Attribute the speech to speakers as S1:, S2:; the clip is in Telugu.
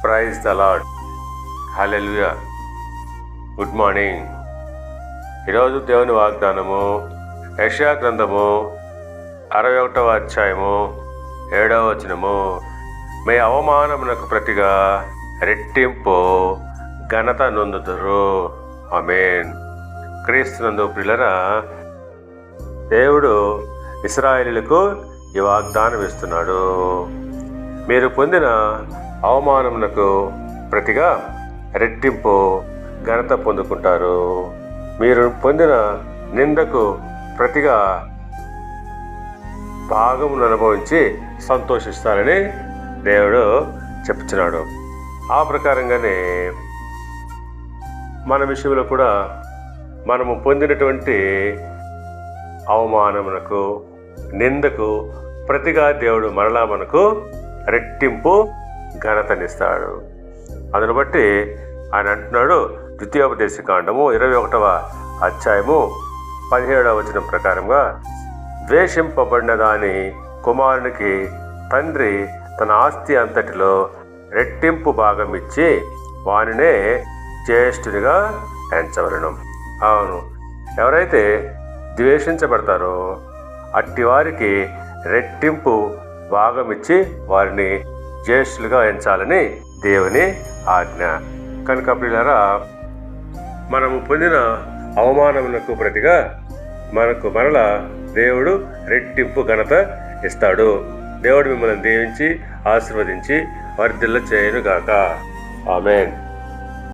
S1: Praise the lord hallelujah good morning ఈరోజు దేవుని వాగ్దానము యషయా గ్రంథము అరవై ఒకటవ అధ్యాయము ఏడవ వచనము. మీ అవమానమునకు ప్రతిగా రెట్టింపు ఘనత నొందుదురు. అమేన్ క్రీస్తునందు ప్రిలరా దేవుడు ఇస్రాయేలీలకు ఈ వాగ్దానం ఇస్తున్నాడు మీరు పొందిన అవమానమునకు ప్రతిగా రెట్టింపు ఘనత పొందుకుంటారు. మీరు పొందిన నిందకు ప్రతిగా భాగమును అనుభవించి సంతోషిస్తారని దేవుడు చెప్తున్నాడు ఆ ప్రకారంగానే మన విషయంలో కూడా మనము పొందినటువంటి అవమానమునకు నిందకు ప్రతిగా దేవుడు మరలా మనకు రెట్టింపు ఘనతనిస్తాడు. అందును బట్టి ఆయన అంటున్నాడు ద్వితీయోపదేశ కాండము ఇరవై ఒకటవ అధ్యాయము పదిహేడవ వచనం ప్రకారంగా ద్వేషింపబడిన దాని కుమారునికి తండ్రి తన ఆస్తి అంతటిలో రెట్టింపు భాగం ఇచ్చి వానినే జ్యేష్ఠునిగా ఎంచవలను. అవును ఎవరైతే ద్వేషించబడతారో అట్టి వారికి రెట్టింపు భాగం ఇచ్చి వారిని జ్యేష్ఠులుగా ఎంచాలని దేవుని ఆజ్ఞ. కనుక ప్రియులరా మనము పొందిన అవమానమునకు ప్రతిగా మనకు మరల దేవుడు రెట్టింపు ఘనత ఇస్తాడు. దేవుడు మిమ్మల్ని దీవించి ఆశీర్వదించి వర్ధిల్ల చేయనుగాక ఆమెన్.